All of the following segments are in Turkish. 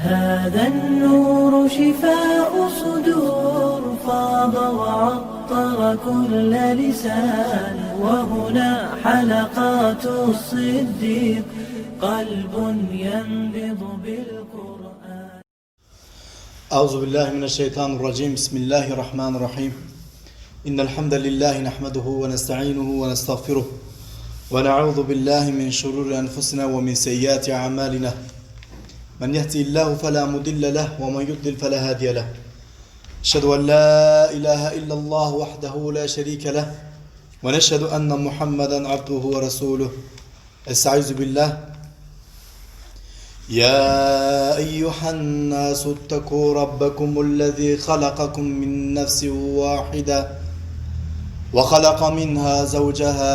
هذا النور شفاء صدور فاض وعطر كل لسان. وهنا حلقات الصديق قلب ينبض بالقرآن. أعوذ بالله من الشيطان الرجيم. بسم الله الرحمن الرحيم. إن الحمد لله نحمده ونستعينه ونستغفره ونعوذ بالله من شرور أنفسنا ومن سيئات أعمالنا. من يهدي الله فلا مضل له ومن يضلل فلا هادي له. أشهد أن لا إله إلا الله وحده لا شريك له ونشهد أن محمدا عبده ورسوله. استعيذ بالله. يا أيها الناس اتقوا ربكم الذي خلقكم من نفس واحدة وخلق منها زوجها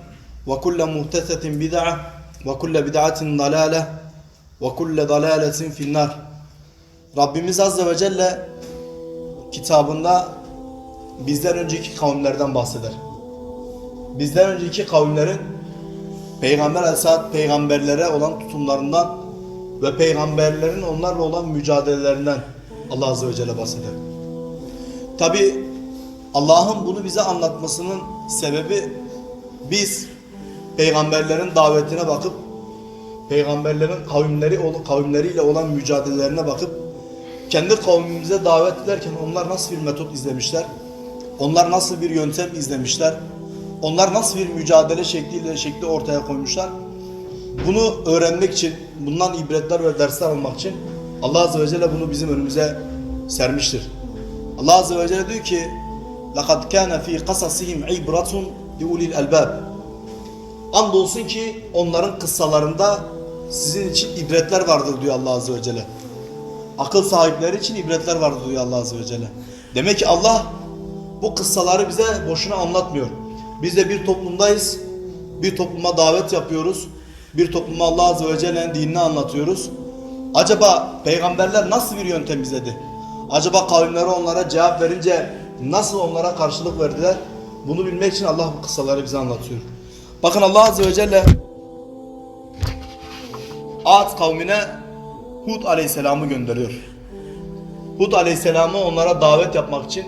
وكل محدثة بدعة وكل بدعة ضلالة وكل ضلالة في النار Rabbimiz Azze ve Celle kitabında bizden önceki kavimlerden bahseder. Bizden önceki kavimlerin Peygamber Aleyhisselatü peygamberlere olan tutumlarından ve peygamberlerin onlarla olan mücadelelerinden Allah Azze ve Celle bahseder. Tabi Allah'ın bunu bize anlatmasının sebebi biz peygamberlerin davetine bakıp peygamberlerin kavimleri kavimleriyle olan mücadelelerine bakıp kendi kavmimize davet ederken onlar nasıl bir metot izlemişler? Onlar nasıl bir yöntem izlemişler? Onlar nasıl bir mücadele şekliyle şekli ortaya koymuşlar? Bunu öğrenmek için, bundan ibretler ve dersler almak için Allah Azze ve Celle bunu bizim önümüze sermiştir. Allah Azze ve Celle diyor ki لَقَدْ كَانَ ف۪ي قَصَصِهِمْ عِبْرَةٌ لِعُلِي الْأَلْبَابِ Andolsun ki onların kıssalarında sizin için ibretler vardır diyor Allah Azze ve Celle. Akıl sahipleri için ibretler vardır diyor Allah Azze ve Celle. Demek ki Allah bu kıssaları bize boşuna anlatmıyor. Biz de bir toplumdayız. Bir topluma davet yapıyoruz. Bir topluma Allah Azze ve Celle'nin dinini anlatıyoruz. Acaba peygamberler nasıl bir yöntem izledi? Acaba kavimleri onlara cevap verince nasıl onlara karşılık verdiler? Bunu bilmek için Allah bu kıssaları bize anlatıyor. Bakın Allah Azze ve Celle Ad kavmine Hud Aleyhisselam'ı gönderiyor. Hud Aleyhisselam'ı onlara davet yapmak için,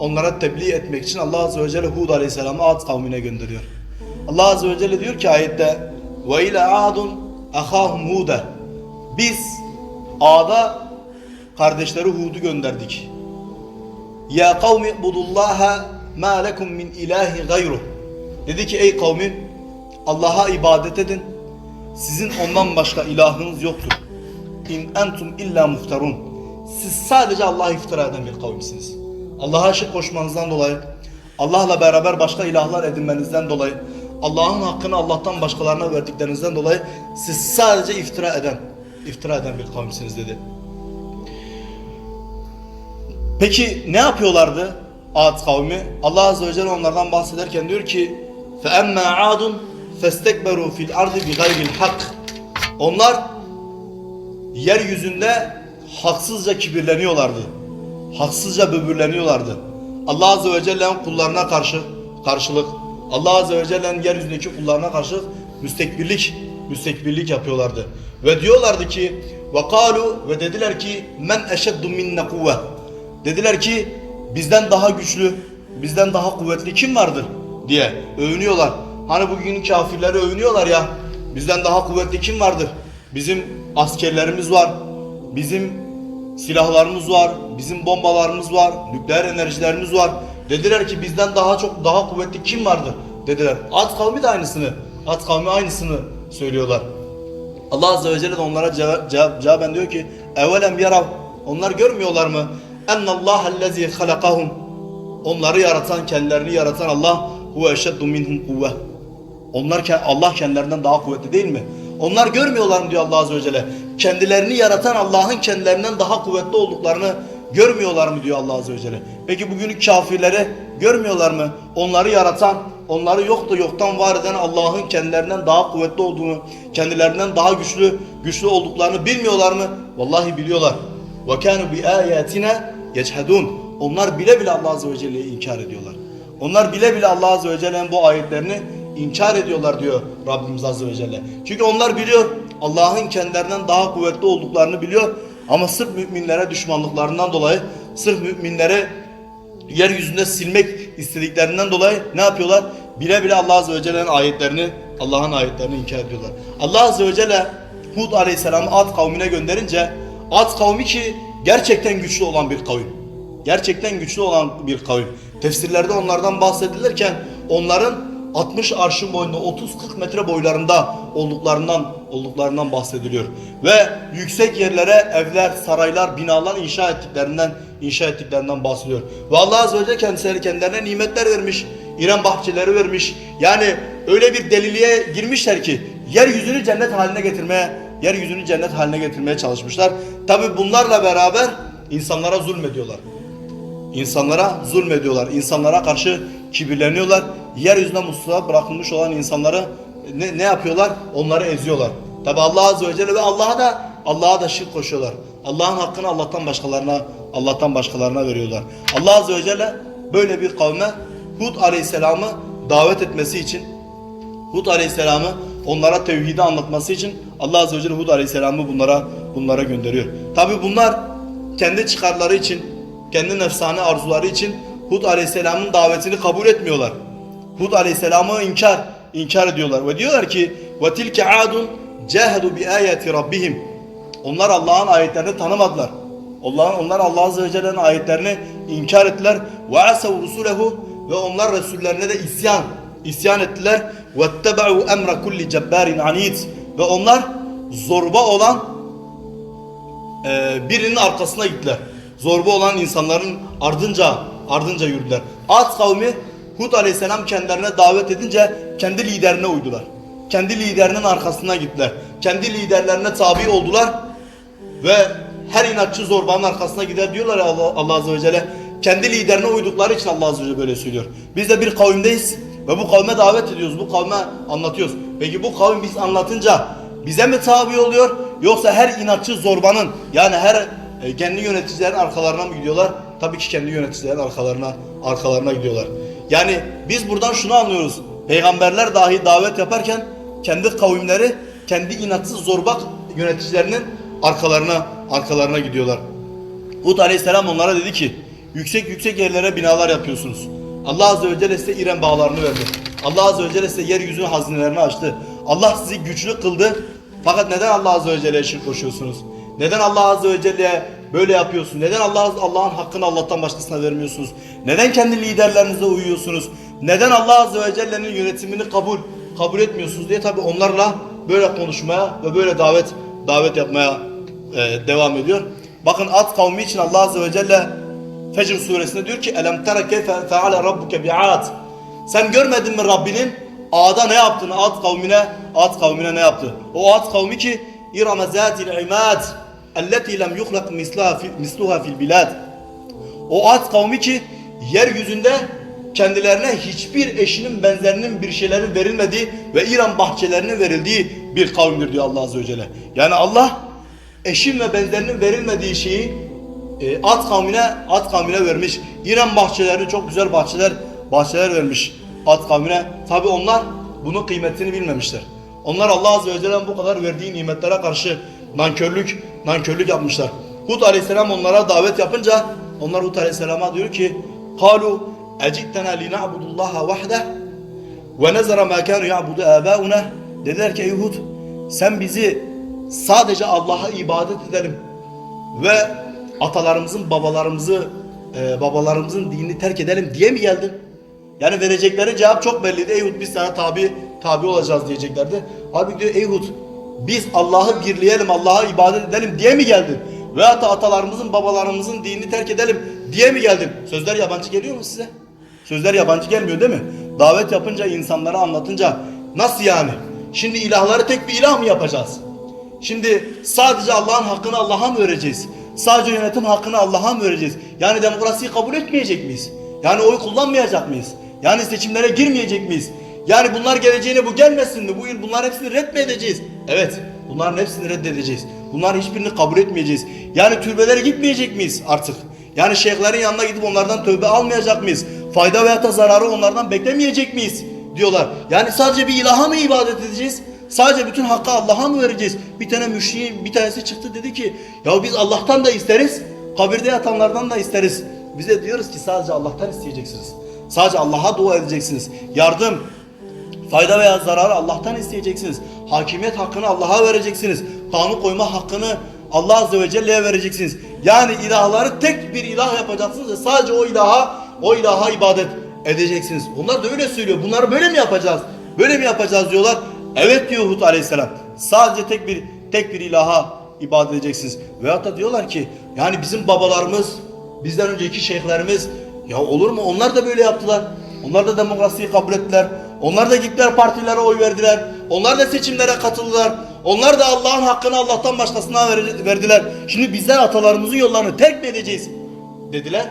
onlara tebliğ etmek için Allah Azze ve Celle Hud Aleyhisselam'ı Ad kavmine gönderiyor. Allah Azze ve Celle diyor ki ayette ve ile adun ahahum hude biz Ad'a kardeşleri Hud'u gönderdik. Ya kavmi budullaha ma lekum min ilahi gayruh. Dedi ki ey kavmim Allah'a ibadet edin. Sizin ondan başka ilahınız yoktur. İn entum illa muftarun. Siz sadece Allah'a iftira eden bir kavimsiniz. Allah'a şirk koşmanızdan dolayı, Allah'la beraber başka ilahlar edinmenizden dolayı, Allah'ın hakkını Allah'tan başkalarına verdiklerinizden dolayı siz sadece iftira eden, iftira eden bir kavimsiniz dedi. Peki ne yapıyorlardı Ad kavmi? Allah Azze ve Celle onlardan bahsederken diyor ki فَاَمَّا عَادٌ فَاسْتَكْبَرُوا فِي الْاَرْضِ بِغَيْرِ الْحَقِّ Onlar yeryüzünde haksızca kibirleniyorlardı. Haksızca böbürleniyorlardı. Allah Azze ve Celle'nin kullarına karşı karşılık Allah Azze ve Celle'nin yeryüzündeki kullarına karşı müstekbirlik müstekbirlik yapıyorlardı. Ve diyorlardı ki ve kalu ve dediler ki men eşeddu minne kuvve. Dediler ki bizden daha güçlü, bizden daha kuvvetli kim vardır Diye övünüyorlar. Hani bugünün kafirleri övünüyorlar ya bizden daha kuvvetli kim vardır? Bizim askerlerimiz var, bizim silahlarımız var, bizim bombalarımız var, nükleer enerjilerimiz var, Dediler ki bizden daha çok daha kuvvetli kim vardır? Dediler. Ad kavmi de aynısını. Ad kavmi aynısını söylüyorlar. Allah Azze ve Celle de onlara cevap, cevap, cevaben diyor ki Evelem yarav Onlar görmüyorlar mı? Ennallâhellezî halakahum Onları yaratan, kendilerini yaratan Allah huve eşeddu minhum kuvve Onlar ke- Allah kendilerinden daha kuvvetli değil mi? Onlar görmüyorlar mı diyor Allah Azze ve Celle. Kendilerini yaratan Allah'ın kendilerinden daha kuvvetli olduklarını görmüyorlar mı diyor Allah Azze ve Celle. Peki bugünün kafirleri görmüyorlar mı? Onları yaratan, onları yok da yoktan var eden Allah'ın kendilerinden daha kuvvetli olduğunu, kendilerinden daha güçlü güçlü olduklarını bilmiyorlar mı? Vallahi biliyorlar. وَكَانُوا بِآيَاتِنَا يَجْحَدُونَ Onlar bile bile Allah Azze ve Celle'yi inkar ediyorlar. Onlar bile bile Allah Azze ve Celle'nin bu ayetlerini inkar ediyorlar diyor Rabbimiz Azze ve Celle. Çünkü onlar biliyor Allah'ın kendilerinden daha kuvvetli olduklarını biliyor. Ama sırf müminlere düşmanlıklarından dolayı, sırf müminlere yeryüzünde silmek istediklerinden dolayı ne yapıyorlar? Bile bile Allah Azze ve Celle'nin ayetlerini, Allah'ın ayetlerini inkar ediyorlar. Allah Azze ve Celle Hud Aleyhisselam'ı Ad kavmine gönderince Ad kavmi ki gerçekten güçlü olan bir kavim. Gerçekten güçlü olan bir kavim. Tefsirlerde onlardan bahsedilirken onların 60 arşın boyunda 30-40 metre boylarında olduklarından olduklarından bahsediliyor. Ve yüksek yerlere evler, saraylar, binalar inşa ettiklerinden inşa ettiklerinden bahsediyor. Ve Allah Azze ve Celle kendisine kendilerine nimetler vermiş. İrem bahçeleri vermiş. Yani öyle bir deliliğe girmişler ki yeryüzünü cennet haline getirmeye, yeryüzünü cennet haline getirmeye çalışmışlar. Tabi bunlarla beraber insanlara zulmediyorlar. İnsanlara zulmediyorlar. İnsanlara karşı kibirleniyorlar. Yeryüzüne musluğa bırakılmış olan insanları ne, ne yapıyorlar? Onları eziyorlar. Tabi Allah Azze ve Celle ve Allah'a da Allah'a da şirk koşuyorlar. Allah'ın hakkını Allah'tan başkalarına Allah'tan başkalarına veriyorlar. Allah Azze ve Celle böyle bir kavme Hud Aleyhisselam'ı davet etmesi için Hud Aleyhisselam'ı onlara tevhidi anlatması için Allah Azze ve Celle Hud Aleyhisselam'ı bunlara bunlara gönderiyor. Tabi bunlar kendi çıkarları için, kendi nefsane arzuları için Hud Aleyhisselam'ın davetini kabul etmiyorlar. Hud Aleyhisselam'ı inkar inkar ediyorlar ve diyorlar ki ve tilke adun cahadu bi ayati rabbihim. Onlar Allah'ın ayetlerini tanımadılar. Allah, onlar Allah Azze ve Celle'nin ayetlerini inkar ettiler. Ve asav rusulehu ve onlar Resullerine de isyan isyan ettiler. وَاتَّبَعُوا emra kulli cebbarin anid ve onlar zorba olan e, birinin arkasına gittiler. Zorba olan insanların ardınca ardınca yürüdüler. Ad kavmi Hud aleyhisselam kendilerine davet edince kendi liderine uydular. Kendi liderinin arkasına gittiler. Kendi liderlerine tabi oldular ve her inatçı zorbanın arkasına gider diyorlar Allah, Allah Azze ve Celle. Kendi liderine uydukları için Allah Azze ve Celle böyle söylüyor. Biz de bir kavimdeyiz ve bu kavme davet ediyoruz. Bu kavme anlatıyoruz. Peki bu kavim biz anlatınca bize mi tabi oluyor yoksa her inatçı zorbanın yani her e, kendi yöneticilerin arkalarına mı gidiyorlar? Tabii ki kendi yöneticilerin arkalarına arkalarına gidiyorlar. Yani biz buradan şunu anlıyoruz. Peygamberler dahi davet yaparken kendi kavimleri kendi inatsız zorbak yöneticilerinin arkalarına arkalarına gidiyorlar. Hud aleyhisselam onlara dedi ki yüksek yüksek yerlere binalar yapıyorsunuz. Allah azze ve celle size İrem bağlarını verdi. Allah azze ve celle size yeryüzünün hazinelerini açtı. Allah sizi güçlü kıldı. Fakat neden Allah azze ve celle'ye şirk koşuyorsunuz? Neden Allah azze ve celle'ye böyle yapıyorsunuz? Neden Allah Allah'ın hakkını Allah'tan başkasına vermiyorsunuz? Neden kendi liderlerinize uyuyorsunuz? Neden Allah azze ve celle'nin yönetimini kabul kabul etmiyorsunuz diye tabi onlarla böyle konuşmaya ve böyle davet davet yapmaya e, devam ediyor. Bakın Ad kavmi için Allah azze ve celle Fecr suresinde diyor ki elem tera keyfe feale rabbuke bi'ad sen görmedin mi Rabbinin Ad'a ne yaptığını Ad kavmine Ad kavmine ne yaptı o Ad kavmi ki İrame zatil imad yuhlak mislaha fi- misluha fil bilad o Ad kavmi ki yeryüzünde kendilerine hiçbir eşinin benzerinin bir şeylerin verilmediği ve İran bahçelerinin verildiği bir kavimdir diyor Allah Azze ve Celle. Yani Allah eşin ve benzerinin verilmediği şeyi e, Ad kavmine Ad kavmine vermiş. İran bahçelerini çok güzel bahçeler bahçeler vermiş Ad kavmine. Tabi onlar bunun kıymetini bilmemişler. Onlar Allah Azze ve Celle'nin bu kadar verdiği nimetlere karşı nankörlük nankörlük yapmışlar. Hud Aleyhisselam onlara davet yapınca onlar Hud Aleyhisselam'a diyor ki قالوا اجئتنا لنعبد الله وحده ونذر ما كانوا يعبد آباؤنا dediler ki ey Hud sen bizi sadece Allah'a ibadet edelim ve atalarımızın babalarımızı e, babalarımızın dinini terk edelim diye mi geldin? Yani verecekleri cevap çok belliydi. Eyhud biz sana tabi tabi olacağız diyeceklerdi. Abi diyor Eyhud biz Allah'ı birleyelim, Allah'a ibadet edelim diye mi geldin? Veyahut da atalarımızın, babalarımızın dinini terk edelim diye mi geldin? Sözler yabancı geliyor mu size? Sözler yabancı gelmiyor değil mi? Davet yapınca, insanlara anlatınca nasıl yani? Şimdi ilahları tek bir ilah mı yapacağız? Şimdi sadece Allah'ın hakkını Allah'a mı vereceğiz? Sadece yönetim hakkını Allah'a mı vereceğiz? Yani demokrasiyi kabul etmeyecek miyiz? Yani oy kullanmayacak mıyız? Yani seçimlere girmeyecek miyiz? Yani bunlar geleceğine bu gelmesin mi? Bu yıl bunlar hepsini red mi edeceğiz? Evet. Bunların hepsini reddedeceğiz. Bunların hiçbirini kabul etmeyeceğiz. Yani türbelere gitmeyecek miyiz artık? Yani şeyhlerin yanına gidip onlardan tövbe almayacak mıyız? Fayda veya da zararı onlardan beklemeyecek miyiz? Diyorlar. Yani sadece bir ilaha mı ibadet edeceğiz? Sadece bütün hakkı Allah'a mı vereceğiz? Bir tane müşriğin bir tanesi çıktı dedi ki ya biz Allah'tan da isteriz, kabirde yatanlardan da isteriz. Bize diyoruz ki sadece Allah'tan isteyeceksiniz. Sadece Allah'a dua edeceksiniz. Yardım, fayda veya zararı Allah'tan isteyeceksiniz. Hakimiyet hakkını Allah'a vereceksiniz. Kanun koyma hakkını Allah Azze ve Celle'ye vereceksiniz. Yani ilahları tek bir ilah yapacaksınız ve sadece o ilaha, o ilaha ibadet edeceksiniz. Onlar da öyle söylüyor. Bunları böyle mi yapacağız? Böyle mi yapacağız diyorlar. Evet diyor Hud Aleyhisselam. Sadece tek bir tek bir ilaha ibadet edeceksiniz. Veyahut da diyorlar ki yani bizim babalarımız, bizden önceki şeyhlerimiz ya olur mu? Onlar da böyle yaptılar. Onlar da demokrasiyi kabul ettiler. Onlar da gittiler partilere oy verdiler. Onlar da seçimlere katıldılar. Onlar da Allah'ın hakkını Allah'tan başkasına ver- verdiler. Şimdi bizler atalarımızın yollarını terk mi edeceğiz? Dediler.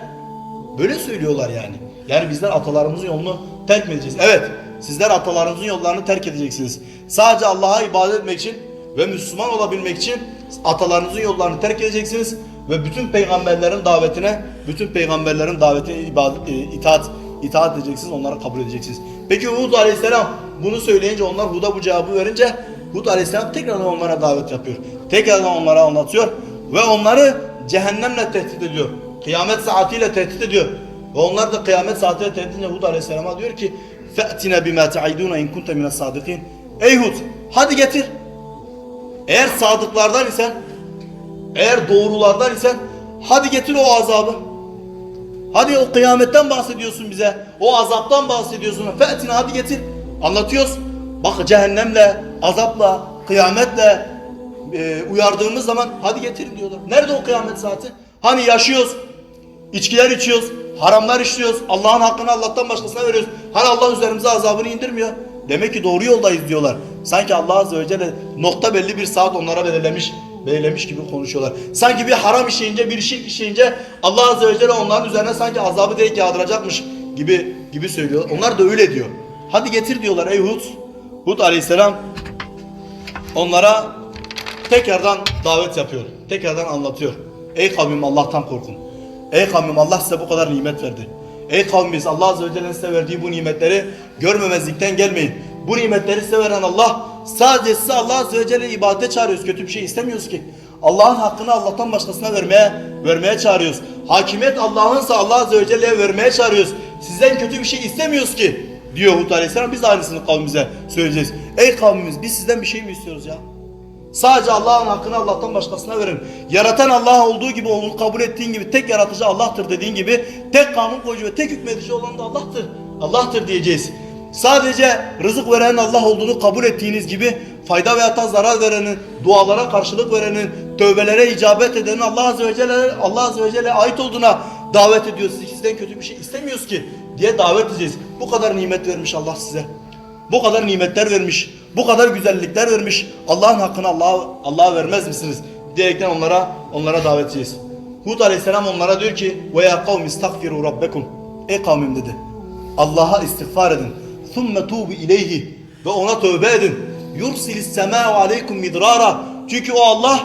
Böyle söylüyorlar yani. Yani bizler atalarımızın yolunu terk mi edeceğiz? Evet. Sizler atalarınızın yollarını terk edeceksiniz. Sadece Allah'a ibadet etmek için ve Müslüman olabilmek için atalarınızın yollarını terk edeceksiniz ve bütün peygamberlerin davetine, bütün peygamberlerin davetine ibadet, e, itaat itaat edeceksiniz, onları kabul edeceksiniz. Peki Hud Aleyhisselam bunu söyleyince onlar Hud'a bu cevabı verince Hud Aleyhisselam tekrardan onlara davet yapıyor. Tekrardan onlara anlatıyor ve onları cehennemle tehdit ediyor. Kıyamet saatiyle tehdit ediyor. Ve onlar da kıyamet saatiyle tehdit edince Hud Aleyhisselam'a diyor ki فَأْتِنَا بِمَا تَعِدُونَ اِنْ كُنْتَ مِنَ الصَّادِقِينَ Ey Hud hadi getir. Eğer sadıklardan isen eğer doğrulardan isen hadi getir o azabı. Hadi o kıyametten bahsediyorsun bize. O azaptan bahsediyorsun. Fe'tine hadi getir. Anlatıyoruz. Bak cehennemle, azapla, kıyametle e, uyardığımız zaman hadi getirin diyorlar. Nerede o kıyamet saati? Hani yaşıyoruz, içkiler içiyoruz, haramlar işliyoruz, Allah'ın hakkını Allah'tan başkasına veriyoruz. Hani Allah üzerimize azabını indirmiyor. Demek ki doğru yoldayız diyorlar. Sanki Allah Azze ve Celle nokta belli bir saat onlara belirlemiş belirlemiş gibi konuşuyorlar. Sanki bir haram işleyince, bir şirk işleyince Allah Azze ve Celle onların üzerine sanki azabı direkt yağdıracakmış gibi gibi söylüyor. Onlar da öyle diyor. Hadi getir diyorlar ey Hud. Hud Aleyhisselam onlara tekrardan davet yapıyor. Tekrardan anlatıyor. Ey kavmim Allah'tan korkun. Ey kavmim Allah size bu kadar nimet verdi. Ey kavmimiz Allah Azze ve Celle'nin size verdiği bu nimetleri görmemezlikten gelmeyin. Bu nimetleri size veren Allah sadece size Allah Azze ve Celle'ye ibadete çağırıyoruz. Kötü bir şey istemiyoruz ki. Allah'ın hakkını Allah'tan başkasına vermeye vermeye çağırıyoruz. Hakimiyet Allah'ınsa Allah Azze ve Celle'ye vermeye çağırıyoruz. Sizden kötü bir şey istemiyoruz ki diyor Hud Aleyhisselam. Biz aynısını kavmimize söyleyeceğiz. Ey kavmimiz biz sizden bir şey mi istiyoruz ya? Sadece Allah'ın hakkını Allah'tan başkasına verin. Yaratan Allah olduğu gibi onu kabul ettiğin gibi tek yaratıcı Allah'tır dediğin gibi tek kanun koyucu ve tek hükmedici olan da Allah'tır. Allah'tır diyeceğiz. Sadece rızık verenin Allah olduğunu kabul ettiğiniz gibi fayda veya da zarar verenin, dualara karşılık verenin, tövbelere icabet edenin Allah Azze ve Celle Allah Azze ve Celle ait olduğuna davet ediyoruz. Sizden kötü bir şey istemiyoruz ki diye davet edeceğiz. Bu kadar nimet vermiş Allah size. Bu kadar nimetler vermiş, bu kadar güzellikler vermiş. Allah'ın hakkını Allah'a Allah'a vermez misiniz? diyerekten onlara onlara davet edeceğiz. Hud Aleyhisselam onlara diyor ki: "Ve ya kavmi istagfiru rabbekum." Ey kavmim dedi. Allah'a istiğfar edin. Thumme tubu ileyhi ve ona tövbe edin. Yursilis semâ'u aleykum midrara. Çünkü o Allah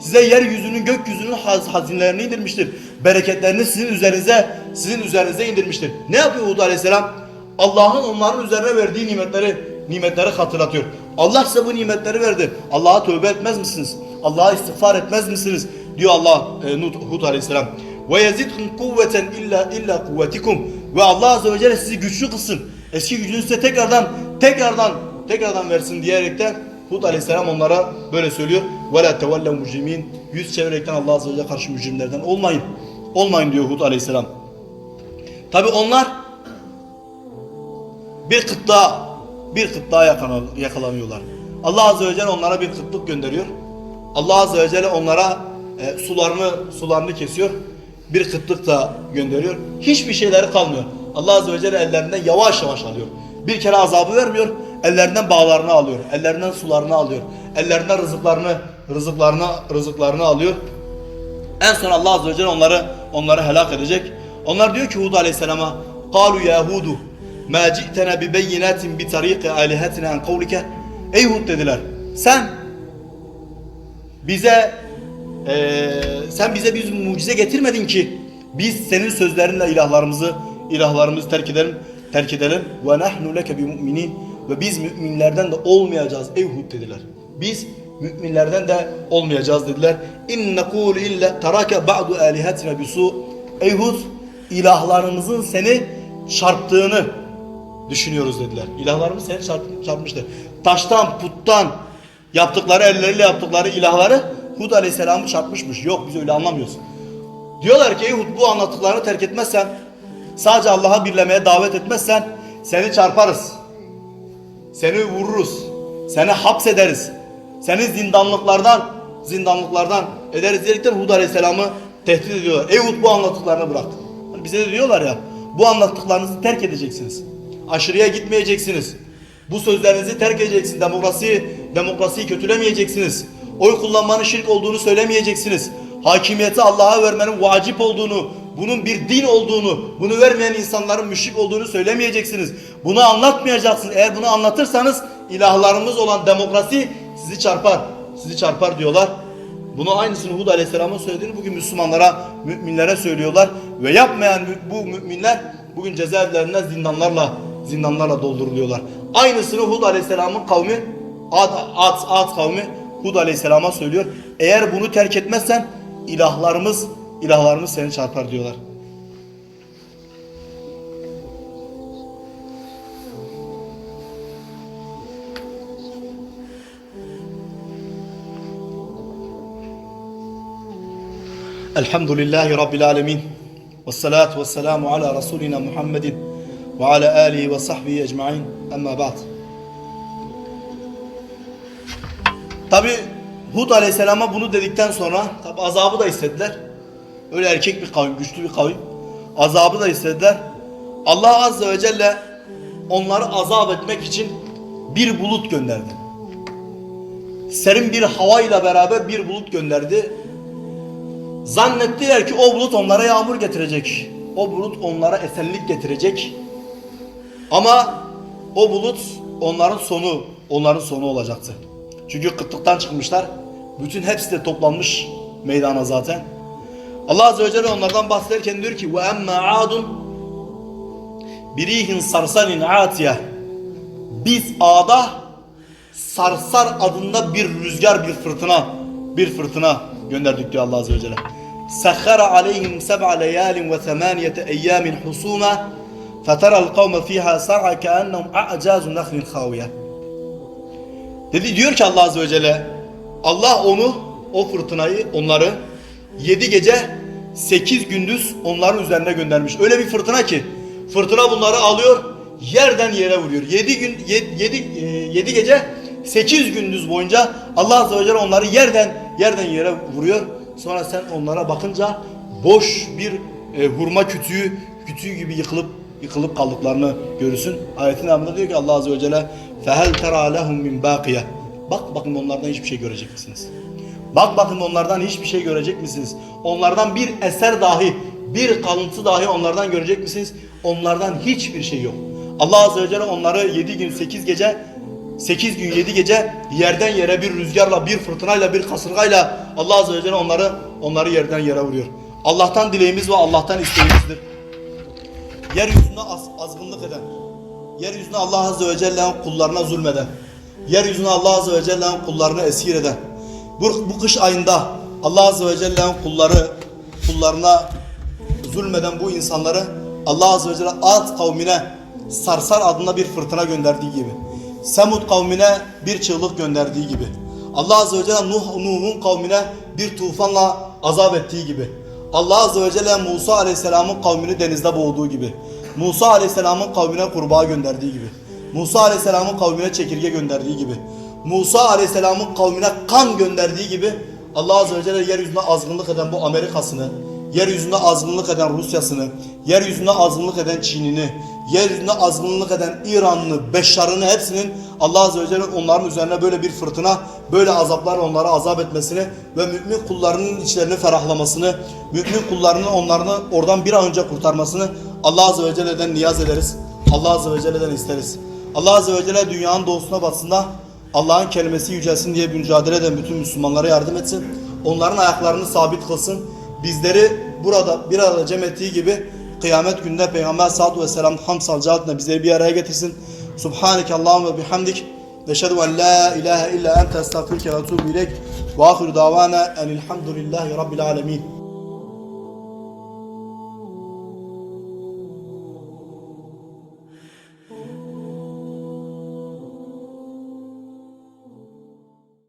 size yeryüzünün gökyüzünün haz hazinelerini indirmiştir. Bereketlerini sizin üzerinize sizin üzerinize indirmiştir. Ne yapıyor Hud Aleyhisselam? Allah'ın onların üzerine verdiği nimetleri nimetleri hatırlatıyor. Allah size bu nimetleri verdi. Allah'a tövbe etmez misiniz? Allah'a istiğfar etmez misiniz? Diyor Allah e, Hud Aleyhisselam. Ve yazidkum kuvveten illa illa kuvvetikum. Ve Allah Azze ve Celle sizi güçlü kılsın. Eski gücünüzü size tekrardan tekrardan tekrardan versin diyerekten Hud Aleyhisselam onlara böyle söylüyor. La tevellev mücrimin. Yüz çevirerekten Allah Azze ve Celle karşı mücrimlerden olmayın. olmayın diyor Hud aleyhisselam. Tabi onlar bir kıtlığa bir yakala- yakalanıyorlar. Allah Azze ve Celle onlara bir kıtlık gönderiyor. Allah Azze ve Celle onlara e, sularını sularını kesiyor. Bir kıtlık da gönderiyor. Hiçbir şeyleri kalmıyor. Allah Azze ve Celle ellerinden yavaş yavaş alıyor. Bir kere azabı vermiyor. Ellerinden bağlarını alıyor. Ellerinden sularını alıyor. Ellerinden rızıklarını rızıklarını rızıklarını alıyor. En son Allah Azze ve Celle onları onları helak edecek. Onlar diyor ki Hud Aleyhisselam'a قالوا ya Hudu ma ci'tena bi beyinatin bi tariqi alihatina an kavlike Ey Hud dediler. Sen bize eee, sen bize bir mucize getirmedin ki biz senin sözlerinle ilahlarımızı ilahlarımızı terk edelim terk edelim ve nahnu leke bi mu'minin ve biz müminlerden de olmayacağız ey Hud dediler. Biz müminlerden de olmayacağız dediler. İn nekul illa taraka ba'du alihatina bisu. Ey Hud ilahlarımızın seni çarptığını düşünüyoruz dediler. İlahlarımız seni çarp- çarpmıştır. Taştan, puttan yaptıkları elleriyle yaptıkları ilahları Hud Aleyhisselam'ı çarpmışmış. Yok biz öyle anlamıyoruz. Diyorlar ki ey Hud bu anlattıklarını terk etmezsen sadece Allah'a birlemeye davet etmezsen seni çarparız. Seni vururuz. Seni hapsederiz. Seni zindanlıklardan zindanlıklardan ederiz diyerekten Hud Aleyhisselam'ı tehdit ediyorlar. Ey Hud bu anlattıklarını bırak. Hani bize de diyorlar ya bu anlattıklarınızı terk edeceksiniz. Aşırıya gitmeyeceksiniz. Bu sözlerinizi terk edeceksiniz. Demokrasiyi, demokrasiyi kötülemeyeceksiniz. Oy kullanmanın şirk olduğunu söylemeyeceksiniz. Hakimiyeti Allah'a vermenin vacip olduğunu, bunun bir din olduğunu, bunu vermeyen insanların müşrik olduğunu söylemeyeceksiniz. Bunu anlatmayacaksınız. Eğer bunu anlatırsanız ilahlarımız olan demokrasi sizi çarpar. Sizi çarpar diyorlar. Bunu aynısını Hud Aleyhisselam'ın söylediğini bugün Müslümanlara, müminlere söylüyorlar. Ve yapmayan bu müminler bugün cezaevlerinden zindanlarla zindanlarla dolduruluyorlar. Aynısını Hud Aleyhisselam'ın kavmi Ad, Ad, Ad kavmi Hud Aleyhisselam'a söylüyor. Eğer bunu terk etmezsen ilahlarımız ilahlarımız seni çarpar diyorlar. Elhamdülillahi Rabbil Alemin. Ve salatu ve selamu ala Resulina Muhammedin ve ala alihi ve sahbihi ecmain. Amma ba'd. Tabi Hud Aleyhisselam'a bunu dedikten sonra tabi azabı da istediler. Öyle erkek bir kavim, güçlü bir kavim. Azabı da istediler. Allah Azze ve Celle onları azap etmek için bir bulut gönderdi. Serin bir havayla beraber bir bulut gönderdi. Zannettiler ki o bulut onlara yağmur getirecek. O bulut onlara esenlik getirecek. Ama o bulut onların sonu, onların sonu olacaktı. Çünkü kıtlıktan çıkmışlar. Bütün hepsi de toplanmış meydana zaten. Allah Azze ve Celle onlardan bahsederken diyor ki emme adun birihin sarsanin atiye biz A'da sarsar adında bir rüzgar bir fırtına bir fırtına gönderdik diyor Allah Azze ve Celle. Aleyhim seb'a leyalin ve themaniyete eyyamin husuma feteral kavme fiha sar'a keennehum a'cazu nakhlin khawiye. Dedi diyor ki Allah Azze ve Celle Allah onu o fırtınayı onları 7 gece 8 gündüz onların üzerine göndermiş. Öyle bir fırtına ki fırtına bunları alıyor yerden yere vuruyor. 7 gün 7 7 gece 8 gündüz boyunca Allah Azze ve Celle onları yerden yerden yere vuruyor. Sonra sen onlara bakınca boş bir e, hurma kütüğü kütüğü gibi yıkılıp yıkılıp kaldıklarını görürsün. Ayetin devamında diyor ki Allah Azze ve Celle فَهَلْ تَرَى لَهُمْ مِنْ بَاقِيَةٍ Bak bakın onlardan hiçbir şey görecek misiniz? Bak bakın onlardan hiçbir şey görecek misiniz? Onlardan bir eser dahi, bir kalıntı dahi onlardan görecek misiniz? Onlardan hiçbir şey yok. Allah Azze ve Celle onları 7 gün 8 gece 8 gün 7 gece yerden yere bir rüzgarla, bir fırtınayla, bir kasırgayla Allah Azze ve Celle onları onları yerden yere vuruyor. Allah'tan dileğimiz ve Allah'tan isteğimizdir. Yeryüzünde az, azgınlık eden, yeryüzüne Allah Azze ve Celle'nin kullarına zulmeden, yeryüzüne Allah Azze ve Celle'nin kullarını esir eden, bu, bu kış ayında Allah Azze ve Celle'nin kulları kullarına zulmeden bu insanları Allah Azze ve Celle Ad kavmine Sarsar adında bir fırtına gönderdiği gibi, Semud kavmine bir çığlık gönderdiği gibi, Allah Azze ve Celle Nuh, Nuh'un kavmine bir tufanla azap ettiği gibi, Allah Azze ve Celle Musa Aleyhisselam'ın kavmini denizde boğduğu gibi. Musa Aleyhisselam'ın kavmine kurbağa gönderdiği gibi. Musa Aleyhisselam'ın kavmine çekirge gönderdiği gibi. Musa Aleyhisselam'ın kavmine kan gönderdiği gibi Allah Azze ve Celle yeryüzünde azgınlık eden bu Amerika'sını, yeryüzünde azgınlık eden Rusya'sını, yeryüzünde azgınlık eden Çin'ini, yeryüzünde azgınlık eden İran'ını, Beşşar'ını hepsinin Allah Azze ve Celle onların üzerine böyle bir fırtına, böyle azaplar onlara azap etmesini ve mümin kullarının içlerini ferahlamasını, mümin kullarının onlarını oradan bir an önce kurtarmasını Allah Azze ve Celle'den niyaz ederiz. Allah Azze ve Celle'den isteriz. Allah Azze ve Celle dünyanın doğusuna batısında Allah'ın kelimesi yücelsin diye mücadele eden bütün Müslümanlara yardım etsin. Onların ayaklarını sabit kılsın. Bizleri burada bir arada cem ettiği gibi kıyamet gününde Peygamber sallallahu aleyhi ve sellem ham salcağında bizleri bir araya getirsin. Subhaneke Allahümme ve bihamdik. Ve şedu en la ilahe illa ente estağfirke ve etubu ileyk. Ve ahiru davana enilhamdülillahi rabbil alemin.